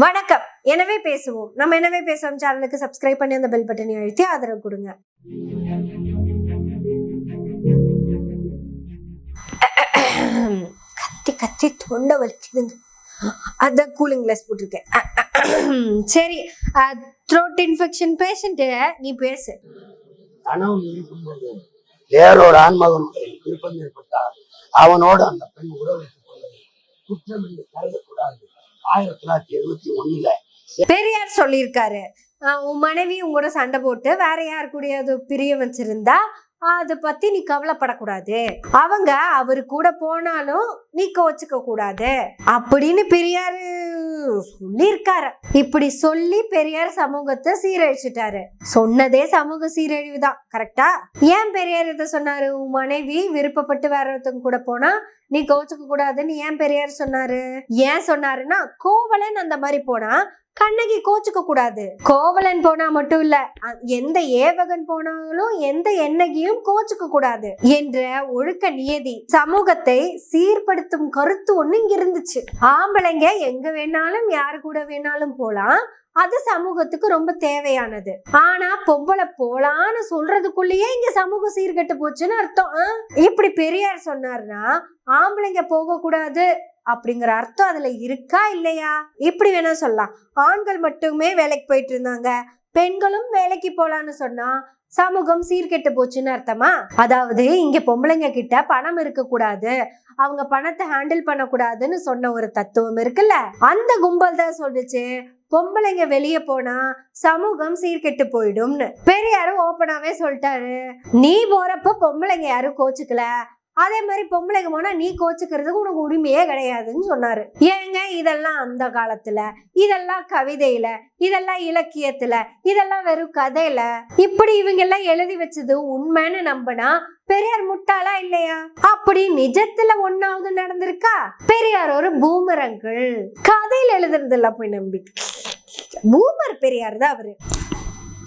வணக்கம். எனவே பேசுவோம். நம்ம எனவே பேசுவோம் சேனலுக்கு சப்ஸ்கிரைப் பண்ணி அந்த பெல் பட்டனை அழுத்தி ஆதரவு கொடுங்க. கத்தி கத்தி தொண்டை வலிக்குதுங்க. அதான் கூலிங் கிளாஸ் போட்டிருக்கேன். சரி த்ரோட் இன்ஃபெக்ஷன் பேஷண்ட்டு நீ பேசு. கணவன் இருக்கும்போது வேறொரு ஆண்மகனுடைய விருப்பம் ஏற்பட்டால் அவனோடு அந்த பெண் உறவித்துக் குற்றம் என்று கருதக்கூடாது. ஆயிரத்தி தொள்ளாயிரத்தி எழுபத்தி ஒண்ணுல பெரியார் சொல்லியிருக்காரு. உன் மனைவி உங்களோட சண்டை போட்டு வேற யார் கூடயாவது பிரிய வச்சிருந்தா அதை பத்தி நீ கவலைப்படக்கூடாது. அவங்க அவரு கூட போனாலும் நீ கோச்சுக்க கூடாது. அப்படின்னு பெரியார் சொல்லியிருக்காரு. இப்படி சொல்லி பெரியார் சமூகத்தை சீரழிச்சிட்டாரு. சொன்னதே சமூக சீரழிவு தான் கரெக்டா ஏன் பெரியார் இதை சொன்னாரு? உன் மனைவி விருப்பப்பட்டு வேற ஒருத்தவங்க கூட போனா நீ கோச்சுக்க கூடாதுன்னு ஏன் பெரியார் சொன்னாரு? ஏன் சொன்னாருன்னா கோவலன் அந்த மாதிரி போனா கண்ணகி கோச்சுக்க கூடாது. கோவலன் போனா மட்டும் இல்ல. எந்த ஏவகன் போனாலும் எந்த எண்ணகியும் கோச்சுக்க கூடாது என்ற ஒழுக்க நியதி சமூகத்தை சீர்படுத்தும் கருத்து ஒண்ணு இங்க இருந்துச்சு. ஆம்பளைங்க எங்க வேணாலும் யாரு கூட வேணாலும் போலாம். அது சமூகத்துக்கு ரொம்ப தேவையானது. ஆனா பொம்பளை போலான்னு சொல்றதுக்குள்ளேயே இங்க சமூக சீர்கெட்டு போச்சுன்னு அர்த்தம்? இப்படி பெரியார் சொன்னாருன்னா ஆம்பளைங்க போக கூடாது அப்படிங்கிற அர்த்தம் அதுல இருக்கா இல்லையா? இப்படி வேணா சொல்லலாம். ஆண்கள் மட்டுமே வேலைக்கு போயிட்டு இருந்தாங்க. பெண்களும் வேலைக்கு போலான்னு சொன்னா சமூகம் சீர்கெட்டு போச்சுன்னு அர்த்தமா? அதாவது இங்க பொம்பளைங்க கிட்ட பணம் இருக்க கூடாது அவங்க பணத்தை ஹேண்டில் பண்ணக்கூடாதுன்னு சொன்ன ஒரு தத்துவம் இருக்குல்ல? அந்த கும்பல் தான் சொல்லுச்சு பொம்பளைங்க வெளியே போனா சமூகம் சீர்கெட்டு போயிடும்னு. பெரியாரும் ஓப்பனாவே சொல்லிட்டாரு நீ போறப்ப பொம்பளைங்க யாரும் கோச்சுக்கல. அதே மாதிரி பொம்பளைக்கு போனால் நீ கோச்சுக்கிறதுக்கு உனக்கு உரிமையே கிடையாதுன்னு சொன்னாரு. ஏங்க இதெல்லாம் அந்த காலத்துல? இதெல்லாம் கவிதையில? இதெல்லாம் இலக்கியத்துல? இதெல்லாம் வெறும் கதையில? இப்படி இவங்க எல்லாம் எழுதி வச்சது உண்மைன்னு நம்பினா பெரியார் முட்டாளா இல்லையா? அப்படி நிஜத்துல ஒன்னாவது நடந்திருக்கா? பெரியார் ஒரு பூமரங்கள். கதையில எழுதுறதுல போய் நம்பி. பூமர் பெரியார் தான் அவரு.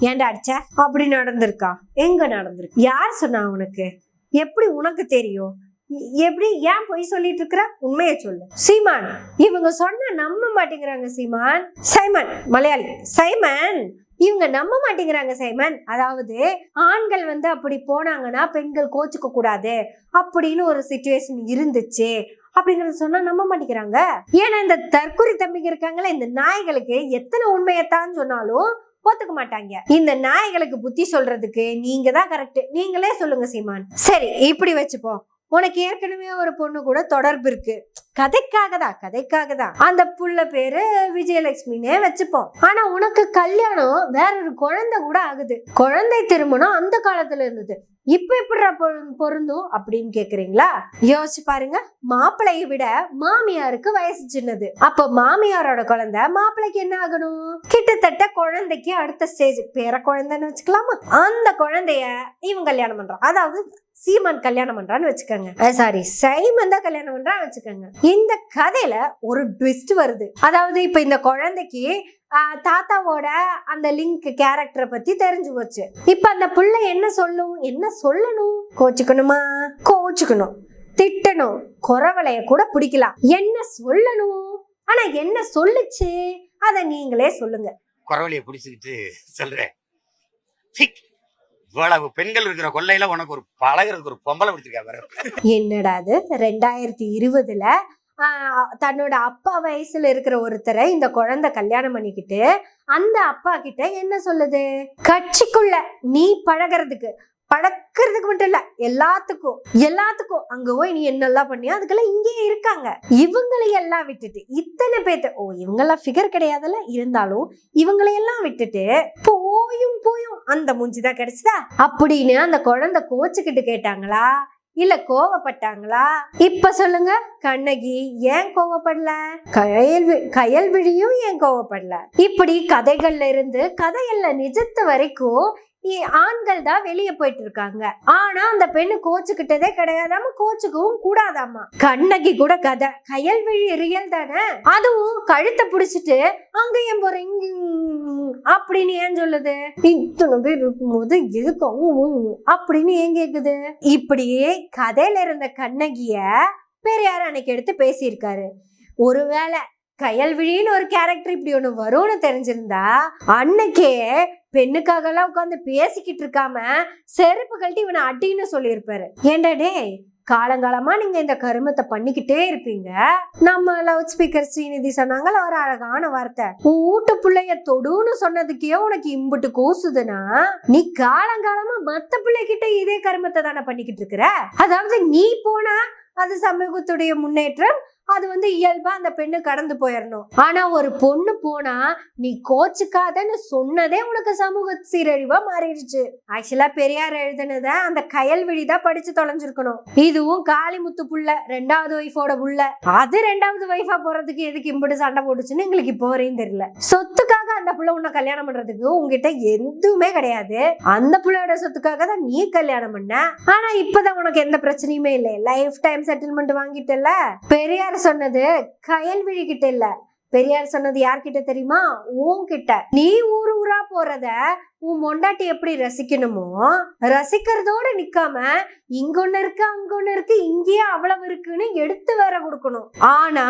ஏன்டா அடிச்ச? அப்படி நடந்திருக்கா? எங்க நடந்திருக்கு? யார் சொன்னா உனக்கு? எப்படி உனக்கு தெரியும்? எப்படி ஏன் பொய் சொல்லிட்டு இருக்கிற? உண்மையை சொல்லு. சீமான் இவங்க சொன்ன நம்ப மாட்டேங்கிறாங்க சீமான். சைமன் மலையாளி. சைமன் இவங்க நம்ப மாட்டேங்கிறாங்க சைமன். அதாவது ஆண்கள் வந்து அப்படி போனாங்கன்னா பெண்கள் கோச்சுக்க கூடாது அப்படின்னு ஒரு சுச்சுவேஷன் இருந்துச்சு அப்படிங்கறத சொன்னா நம்ப மாட்டேங்கிறாங்க. ஏன்னா இந்த தற்கொலை தம்பிங்க இருக்காங்களே இந்த நாய்களுக்கு எத்தனை உண்மையத்தான் சொன்னாலும் ஒத்துக்க மாட்டாங்க. இந்த நாய்களுக்கு புத்தி சொல்றதுக்கு நீங்க தான் கரெக்ட் நீங்களே சொல்லுங்க சீமான். சரி இப்படி வச்சுப்போம். உனக்கு ஏற்கனவே ஒரு பொண்ணு கூட தொடர்பு இருக்கு. கதைக்காக தான் கதைக்காக தான். அந்த புள்ள பேரு விஜயலட்சுமினே வச்சுப்போம். ஆனா உனக்கு கல்யாணம் வேற ஒரு குழந்தை கூட ஆகுது. குழந்தை திருமணம் அந்த காலத்துல இருந்தது. இப்ப எப்படி பொருந்தும் அப்படின்னு கேக்குறீங்களா? யோசிச்சு பாருங்க. மாப்பிள்ளையை விட மாமியாருக்கு வயசு சின்னது. அப்போ மாமியாரோட குழந்தை மாப்பிள்ளைக்கு என்ன ஆகணும்? கிட்டத்தட்ட குழந்தைக்கு அடுத்த ஸ்டேஜ் பேர குழந்தைன்னு வச்சுக்கலாமா? அந்த குழந்தைய இவன் கல்யாணம் பண்றான். அதாவது சீமான் கல்யாணம் பண்றான்னு வச்சுக்கோங்க. சாரி சைமன் தான் கல்யாணம் பண்றான்னு வச்சுக்கோங்க. இந்த கதையில ஒரு ட்விஸ்ட் வருது. அதாவது இப்ப இந்த குழந்தைக்கு தாத்தாவோட அந்த லிங்க் கேரக்டரை பத்தி தெரிஞ்சு போச்சு. இப்ப அந்த புள்ள என்ன சொல்லும்? என்ன சொல்லணும்? கோச்சுக்கணுமா? கோச்சுக்கணும். திட்டணும். குறவலைய கூட பிடிக்கலாம். என்ன சொல்லணும்? ஆனா என்ன சொல்லுச்சு? அத நீங்களே சொல்லுங்க. குறவழியை பிடிச்சுக்கிட்டு சொல்றேன். இவ்வளவு பெண்கள் இருக்கிற கொள்ளையில உனக்கு ஒரு பழகுறதுக்கு ஒரு பொம்பளை பிடிச்சிருக்கா என்னடா அது? ரெண்டாயிரத்தி இருபதுல தன்னோட அப்பா வயசுல இருக்கிற ஒருத்தரை இந்த குழந்தை கல்யாணம் பண்ணிக்கிட்டு அந்த அப்பா கிட்ட என்ன சொல்லுது? கட்சிக்குள்ள நீ பழகிறதுக்கு பழக்கிறதுக்கு மட்டும் இல்ல எல்லாத்துக்கும் எல்லாத்துக்கும் அங்க போய் நீ என்னெல்லாம் பண்ணியோ அதுக்கெல்லாம் இங்கேயே இருக்காங்க. இவங்களையெல்லாம் விட்டுட்டு இத்தனை பேர்த்த ஓ இவங்கெல்லாம் ஃபிகர் கிடையாதுல்ல இருந்தாலும் இவங்களையெல்லாம் விட்டுட்டு போயும் போயும் அந்த மூஞ்சி தான் கிடைச்சதா? அப்படின்னு அந்த குழந்தை கோச்சுக்கிட்டு கேட்டாங்களா? இல்ல கோவப்பட்டாங்களா? இப்ப சொல்லுங்க கண்ணகி ஏன் கோவப்படல? கயல்வி கயல்விழியும் ஏன் கோவப்படல? இப்படி கதைகள்ல இருந்து கதையல்ல நிஜத்து வரைக்கும் ஆண்கள் தான் வெளியே போயிட்டு இருக்காங்க. ஆனா அந்த பெண்ணு கோச்சுக்கிட்டதே கிடையாதாம கோச்சுக்கவும் கூடாதாமா கண்ணகி கூட கதை. கயல்விழி ரியல் தானே? அதுவும் கழுத்தை புடிச்சிட்டு அங்க ஏன் போற? அப்படின்னு ஏன் சொல்லுது? இத்தனை பேர் இருக்கும்போது எதுக்கும் அப்படின்னு ஏன் கேக்குது? இப்படியே கதையில இருந்த கண்ணகிய பெரியார் அன்னைக்கு எடுத்து பேசியிருக்காரு. ஒருவேளை கயல்விழின்னு ஒரு கேரக்டர் இப்படி ஒண்ணு வரும்னு தெரிஞ்சிருந்தா அன்னைக்கே பெண்ணுக்காக எல்லாம் உட்காந்து பேசிக்கிட்டு இருக்காம செருப்பு கழட்டி இவனை அடின்னு சொல்லியிருப்பாரு. ஏண்டா டே காலங்காலமா நீங்க இந்த கருமத்தை பண்ணிக்கிட்டே இருப்பீங்க. நம்ம லவுட் ஸ்பீக்கர் ஸ்ரீநிதி சொன்னாங்கல்ல ஒரு அழகான வார்த்தை. ஊட்டு பிள்ளைய தொடுன்னு சொன்னதுக்கே உனக்கு இம்புட்டு கூசுதுன்னா நீ காலங்காலமா மத்த பிள்ளைகிட்ட இதே கருமத்தை தானே பண்ணிக்கிட்டு இருக்கிற? அதாவது நீ போனா அது சமூகத்துடைய முன்னேற்றம் அது வந்து இயல்பா அந்த பெண்ணு கடந்து போயிடணும் ஆனா ஒரு பொண்ணு போனா நீ கோச்சுக்காதன்னு சொன்னதே உனக்கு சமூக சீரழிவா மாறிடுச்சு. ஆக்சுவலா பெரியார் எழுதுனத அந்த கயல் தான் படிச்சு தொலைஞ்சிருக்கணும். இதுவும் காளிமுத்து புள்ள ரெண்டாவது ஒய்ஃபோட புள்ள. அது ரெண்டாவது ஒய்ஃபா போறதுக்கு எதுக்கு இம்புட்டு சண்டை போட்டுச்சுன்னு எங்களுக்கு இப்போ வரையும் தெரியல. சொத்துக்காக அந்த புள்ள உன்னை கல்யாணம் பண்றதுக்கு உங்ககிட்ட எதுவுமே கிடையாது. அந்த புள்ளையோட சொத்துக்காக தான் நீ கல்யாணம் பண்ண. ஆனா இப்பதான் உனக்கு எந்த பிரச்சனையுமே இல்லை லைஃப் டைம் செட்டில்மெண்ட் வாங்கிட்டல? பெரியார் சொன்னது? கயல்விழி கிட்ட இல்ல. பெரியார் சொன்னது யார்கிட்ட தெரியுமா? உன்கிட்ட. நீ ஊர் ஊரா போறத உன் மொண்டாட்டி எப்படி ரசிக்கணுமோ ரசிக்கிறதோட நிக்காம இங்க ஒண்ணு இருக்கு அங்க ஒண்ணு இருக்கு இங்கேயே அவ்வளவு இருக்குன்னு எடுத்து வேற கொடுக்கணும். ஆனா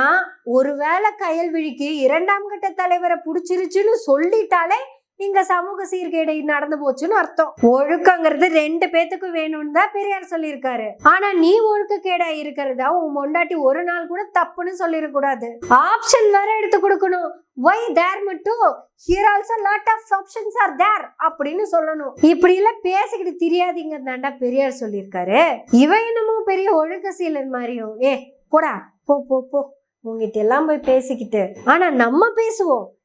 ஒருவேளை கயல்விழிக்கு இரண்டாம் கட்ட தலைவரை புடிச்சிருச்சுன்னு சொல்லிட்டாலே இங்க சமூக சீர்கேடு நடந்து போச்சுன்னு அர்த்தம். ஒழுக்கங்கிறது ரெண்டு பேத்துக்கும் வேணும்னு தான் பெரியார் சொல்லியிருக்காரு. ஆனா நீ ஒழுக்கக்கேடா இருக்கிறதா? உன் மொண்டாட்டி ஒரு நாள் கூட தப்புன்னு சொல்லிடக்கூடாது. ஆப்ஷன் வேற எடுத்து கொடுக்கணும். வை தேர் மட்டும் here also lot of options are there அப்படின்னு சொல்லணும். இப்படி எல்லாம் பேசிக்கிட்டு தெரியாதீங்க தாண்டா பெரியார் சொல்லியிருக்காரு. இவன் என்னமோ பெரிய ஒழுக்க சீலன் மாதிரியும். ஏ போடா. போ போ போ. உங்ககிட்ட எல்லாம் போய் பேசிக்கிட்டு. ஆனா நம்ம பேசுவோம்.